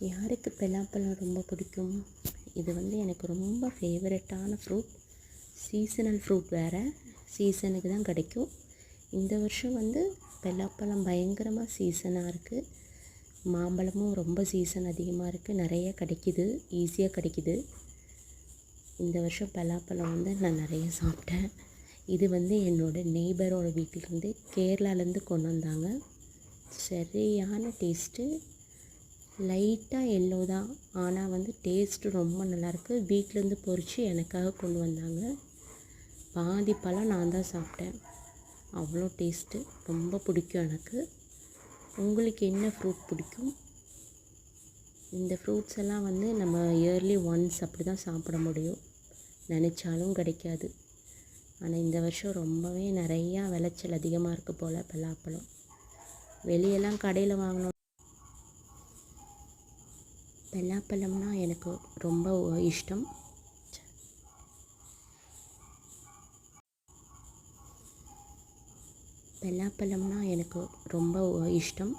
யாருக்கு பலாப்பழம் ரொம்ப பிடிக்கும்? இது வந்து எனக்கு ரொம்ப ஃபேவரட்டான ஃப்ரூட் சீசனல் ஃப்ரூட் வேறு. சீசனுக்கு தான் கிடைக்கும். இந்த வருஷம் வந்து பலாப்பழம் பயங்கரமாக சீசனாக இருக்குது மாம்பழமும் ரொம்ப சீசன் அதிகமாக இருக்குது நிறைய கிடைக்கிது. ஈஸியாக கிடைக்கிது. இந்த வருஷம் பலாப்பழம் வந்து நான் நிறைய சாப்பிட்டேன். இது வந்து என்னோடய நெய்பரோட வீட்டிலேருந்து கேரளாலேருந்து கொண்டு வந்தாங்க. சரியான டேஸ்ட்டு லைட்டாக எல்லோ தான். ஆனால் வந்து டேஸ்ட்டு ரொம்ப நல்லாயிருக்கு வீட்டிலேருந்து பொறிச்சு எனக்காக கொண்டு வந்தாங்க. பாதி பழம் நான் தான் சாப்பிட்டேன். அவ்வளோ டேஸ்ட்டு ரொம்ப பிடிக்கும் எனக்கு. உங்களுக்கு என்ன ஃப்ரூட் பிடிக்கும்? இந்த ஃப்ரூட்ஸ் எல்லாம் வந்து நம்ம இயர்லி ஒன்ஸ் அப்படி தான் சாப்பிட முடியும். நினச்சாலும் கிடைக்காது. ஆனால் இந்த வருஷம் ரொம்பவே நிறையா விளைச்சல் அதிகமாக இருக்குது போல் பலாப்பழம். வெளியெல்லாம் கடையில் வாங்கினோம் பலாப்பழம்னா எனக்கு ரொம்ப இஷ்டம். பலாப்பழம்னா எனக்கு ரொம்ப இஷ்டம்.